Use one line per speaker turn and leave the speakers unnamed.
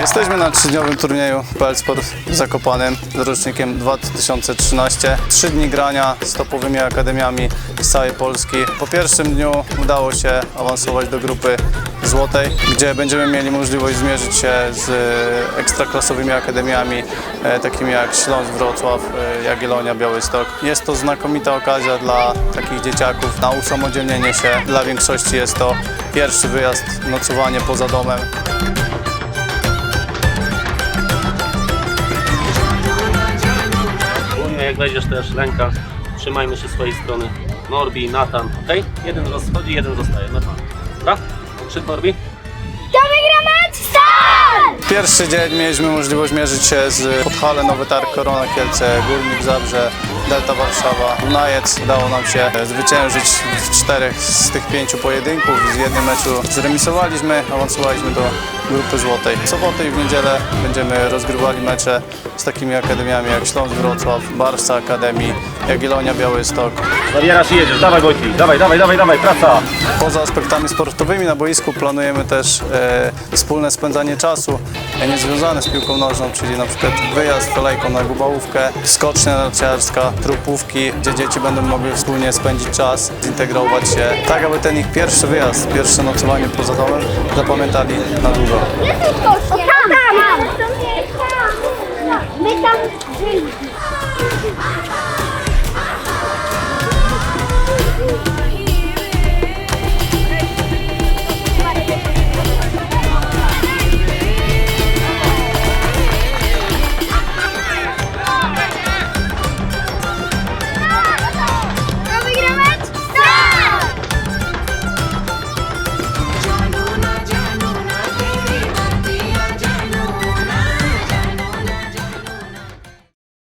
Jesteśmy na trzydniowym turnieju PL Sport w Zakopanem z rocznikiem 2013. Trzy dni grania z topowymi akademiami z całej Polski. Po pierwszym dniu udało się awansować do grupy złotej, gdzie będziemy mieli możliwość zmierzyć się z e, ekstraklasowymi akademiami, e, takimi jak Śląsk, Wrocław, e, Jagiellonia, Białystok. Jest to znakomita okazja dla takich dzieciaków na usamodzielnienie się. Dla większości jest to pierwszy wyjazd, nocowanie poza domem.
Jak wejdziesz też ręka, trzymajmy się swojej strony. Norbi, Nathan, ok? Jeden rozchodzi, jeden zostaje, normalnie. Dobra? Krzyk Norbi?
To wygra mecz! Start!
Pierwszy dzień mieliśmy możliwość mierzyć się z Podhale, Nowy Targ, Korona Kielce, Górnik Zabrze, Delta Warszawa, Dunajec. Udało nam się zwyciężyć w czterech z tych pięciu pojedynków. Z jednym meczu zremisowaliśmy, awansowaliśmy do grupy złotej. W sobotę i w niedzielę będziemy rozgrywali mecze z takimi akademiami jak Śląsk Wrocław, Barca Akademii, Jagiellonia Białystok.
Zabierasz i jedziesz, dawaj Wojtki, dawaj, dawaj, dawaj, dawaj, praca!
Poza aspektami sportowymi na boisku planujemy też e, wspólne spędzanie czasu e, niezwiązane z piłką nożną, czyli na przykład wyjazd kolejką na Gubałówkę, skocznia narciarska, trupówki, gdzie dzieci będą mogły wspólnie spędzić czas, zintegrować się, tak aby ten ich pierwszy wyjazd, pierwsze nocowanie poza domem zapamiętali na długo.
Tam, tam,